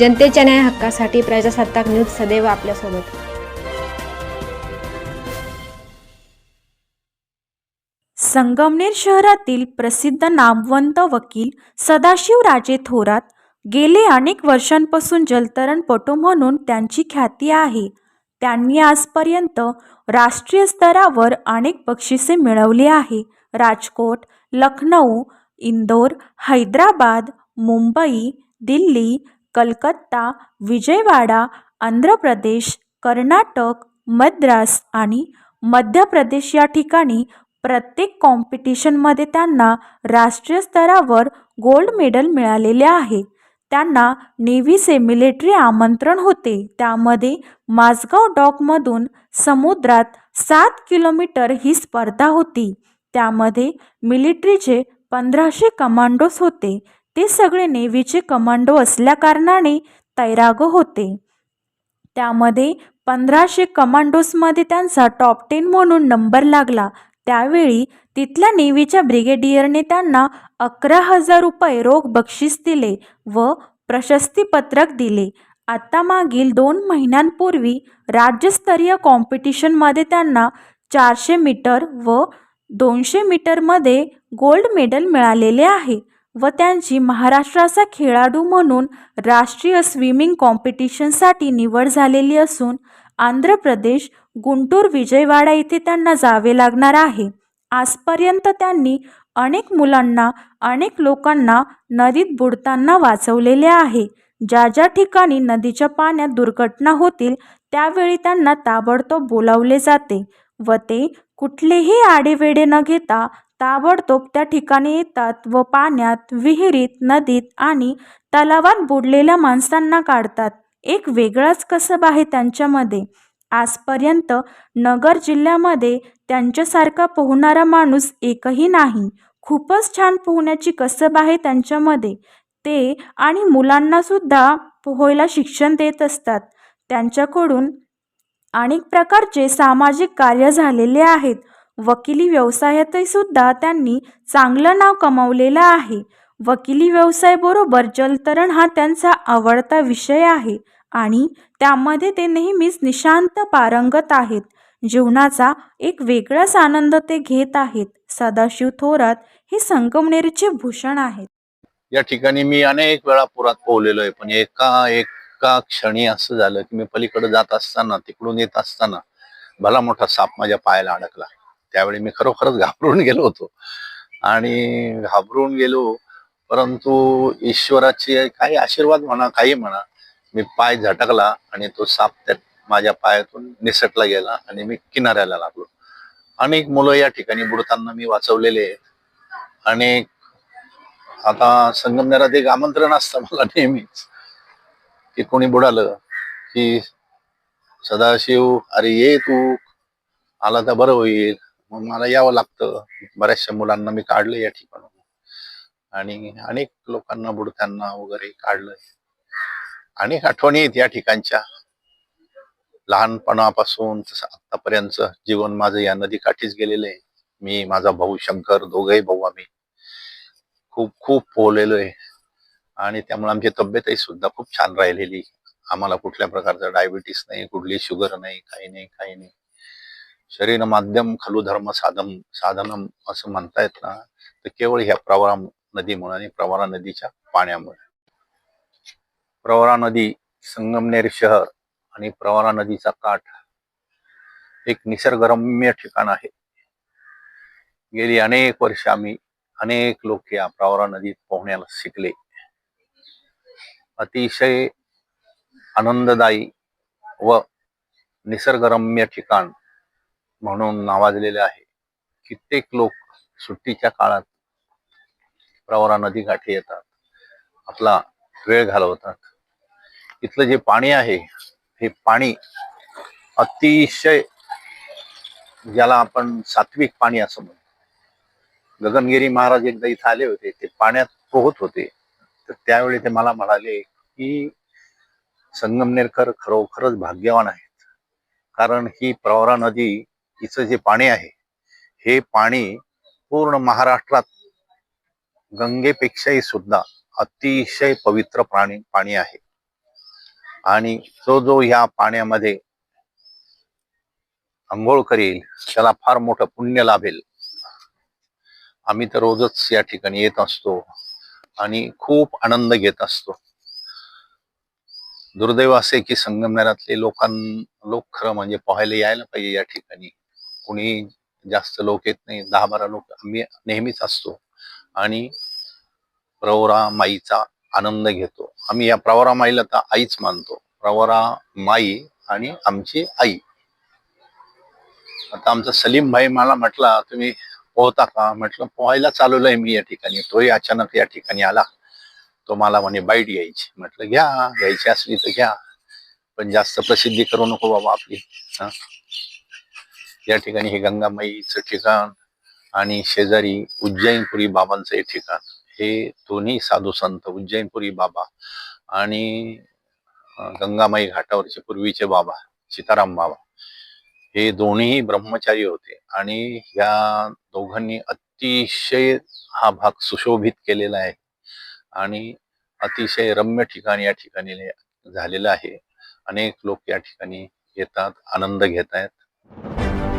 जनतेच्या न्याय हक्कासाठी प्रजासत्ताक न्यूज सदैव आपल्यासोबत. संगमनेर शहरातील प्रसिद्ध नामवंत वकील सदाशिवराजे थोरात गेले अनेक वर्षांपासून जलतरणपटू म्हणून त्यांची ख्याती आहे. त्यांनी आजपर्यंत राष्ट्रीय स्तरावर अनेक बक्षिसे मिळवली आहे. राजकोट लखनौ इंदोर हैदराबाद मुंबई दिल्ली कलकत्ता विजयवाडा आंध्र प्रदेश कर्नाटक मद्रास आणि मध्य प्रदेश या ठिकाणी प्रत्येक कॉम्पिटिशनमध्ये त्यांना राष्ट्रीय स्तरावर गोल्ड मेडल मिळालेले आहे. त्यांना नेव्हीचे मिलिटरी आमंत्रण होते. त्यामध्ये माझगाव डॉकमधून समुद्रात सात किलोमीटर ही स्पर्धा होती. त्यामध्ये मिलिटरीचे पंधराशे कमांडोस होते. ते सगळे नेव्हीचे कमांडो असल्याकारणाने तैराग होते. त्यामध्ये पंधराशे कमांडोसमध्ये त्यांचा टॉप टेन म्हणून नंबर लागला. त्यावेळी तिथल्या नेव्हीच्या ब्रिगेडियरने त्यांना अकरा हजार रुपये रोख बक्षीस दिले व प्रशस्तीपत्रक दिले. आता मागील दोन महिन्यांपूर्वी राज्यस्तरीय कॉम्पिटिशनमध्ये त्यांना चारशे मीटर व दोनशे मीटरमध्ये गोल्ड मेडल मिळालेले आहे. व त्यांची महाराष्ट्राचा खेळाडू म्हणून राष्ट्रीय स्विमिंग कॉम्पिटिशनसाठी निवड झालेली असून आंध्र प्रदेश गुंटूर विजयवाडा येथे त्यांना जावे लागणार आहे. आजपर्यंत त्यांनी अनेक मुलांना अनेक लोकांना नदीत बुडताना वाचवलेले आहे. ज्या ज्या ठिकाणी नदीच्या पाण्यात दुर्घटना होतील त्यावेळी त्यांना ताबडतोब बोलावले जाते व ते कुठलेही आडेवेडे न घेता ताबडतोब त्या ठिकाणी येतात व पाण्यात विहिरीत नदीत आणि तलावात बुडलेल्या माणसांना काढतात. एक वेगळाच कसब आहे त्यांच्यामध्ये. आजपर्यंत नगर जिल्ह्यामध्ये त्यांच्यासारखा पोहणारा माणूस एकही नाही. खूपच छान पोहण्याची कसब आहे त्यांच्यामध्ये. ते आणि मुलांनासुद्धा पोहायला शिक्षण देत असतात. त्यांच्याकडून अनेक प्रकारचे सामाजिक कार्य झालेले आहेत. वकिली व्यवसायातही सुद्धा त्यांनी चांगलं नाव कमावलेलं आहे. वकिली व्यवसायाबरोबर जलतरण हा त्यांचा आवडता विषय आहे आणि त्यामध्ये ते नेहमीच निशांत पारंगत आहेत. जीवनाचा एक वेगळाच आनंद ते घेत आहेत. सदाशिव थोरात हे संगमनेरचे भूषण आहेत. या ठिकाणी मी अनेक वेळा पुरात पोहलेलो आहे पण एका एका क्षणी असं झालं की मी पलीकडे जात असताना तिकडून येत असताना भला मोठा साप माझ्या पायाला अडकला. त्यावेळी मी खरोखरच घाबरून गेलो होतो. आणि घाबरून गेलो परंतु ईश्वराचे काही आशीर्वाद म्हणा काही म्हणा मी पाय झटकला आणि तो साप त्यात माझ्या पायातून निसटला गेला आणि मी किनाऱ्याला लागलो. अनेक मुलं या ठिकाणी बुडताना मी वाचवलेले आहेत. अनेक आता संगमनेरात एक आमंत्रण असतं मला नेहमीच की कोणी बुडालं की सदाशिव अरे ये तू आला तर बरं होईल. मग मला यावं लागतं. बऱ्याचशा मुलांना मी काढलं या ठिकाणी. आणि अनेक लोकांना बुडत्यांना वगैरे काढलंय. अनेक आठवणी आहेत या ठिकाणच्या. लहानपणापासून तसं आतापर्यंत जीवन माझं या नदीकाठीच गेलेलं आहे. मी माझा भाऊ शंकर दोघही भाऊ आम्ही खूप खूप पोहलेलो आहे. आणि त्यामुळे आमची तब्येतही सुद्धा खूप छान राहिलेली. आम्हाला कुठल्या प्रकारचं डायबिटीस नाही कुठली शुगर नाही काही नाही काही नाही. शरीर माध्यम खलु धर्म साधम साधनम असं म्हणतायत ना तर केवळ ह्या प्रवरा नदीमुळे आणि प्रवरा नदीच्या पाण्यामुळे. प्रवरा नदी संगमनेर शहर आणि प्रवरा नदीचा काठ एक निसर्गरम्य ठिकाण आहे. गेली अनेक वर्ष आम्ही अनेक लोक या प्रवरा नदीत पोहण्याला शिकले. अतिशय आनंददायी व निसर्गरम्य ठिकाण म्हणून नावाजलेले आहे. कित्येक लोक सुट्टीच्या काळात प्रवरा नदी काठी येतात. आपला वेळ घालवतात. इथलं जे पाणी आहे हे पाणी अतिशय ज्याला आपण सात्विक पाणी असं म्हणतो. गगनगिरी महाराज एकदा इथं आले होते ते पाण्यात पोहत होते. तर त्यावेळी ते मला म्हणाले की संगमनेरकर खरोखरच भाग्यवान आहेत. कारण ही प्रवरा नदी हिचं जे पाणी आहे हे पाणी पूर्ण महाराष्ट्रात गंगेपेक्षाही सुद्धा अतिशय पवित्र प्राणी पाणी आहे. आणि जो जो ह्या पाण्यामध्ये आंघोळ करेल त्याला फार मोठं पुण्य लाभेल. आम्ही तर रोजच या ठिकाणी येत असतो आणि खूप आनंद घेत असतो. दुर्दैव असे की संगमनेरातले लोकां लोक खरं म्हणजे पाहायला यायला पाहिजे या ठिकाणी. कोणी जास्त लोक येत नाही दहा बारा लोक आम्ही नेहमीच असतो. आणि प्रवरा माईचा आनंद घेतो. आम्ही या प्रवरा माईला तर आईच मानतो. प्रवरा माई आणि आमची आई. आता आमचा सलीम भाई मला म्हटला तुम्ही पोहता का? म्हटलं पोहायला चालवलंय मी या ठिकाणी. तोही अचानक या ठिकाणी आला. तो मला म्हणे बाईट घ्यायची. म्हटलं घ्या घ्यायची असली तर घ्या. पण जास्त प्रसिद्धी करू नको बाबा आपली. हा. या ठिकाणी हे गंगामाईचं ठिकाण आणि शेजारी उज्जैनपुरी बाबांचं हे ठिकाण. हे दोन्ही साधू संत उज्जैनपुरी बाबा आणि गंगामाई घाटावरचे पूर्वीचे बाबा सीताराम बाबा. हे दोन्ही ब्रह्मचारी होते आणि या दोघांनी अतिशय हा भाग सुशोभित केलेला आहे आणि अतिशय रम्य ठिकाण या ठिकाणी झालेलं आहे. अनेक लोक या ठिकाणी येतात आनंद घेत आहेत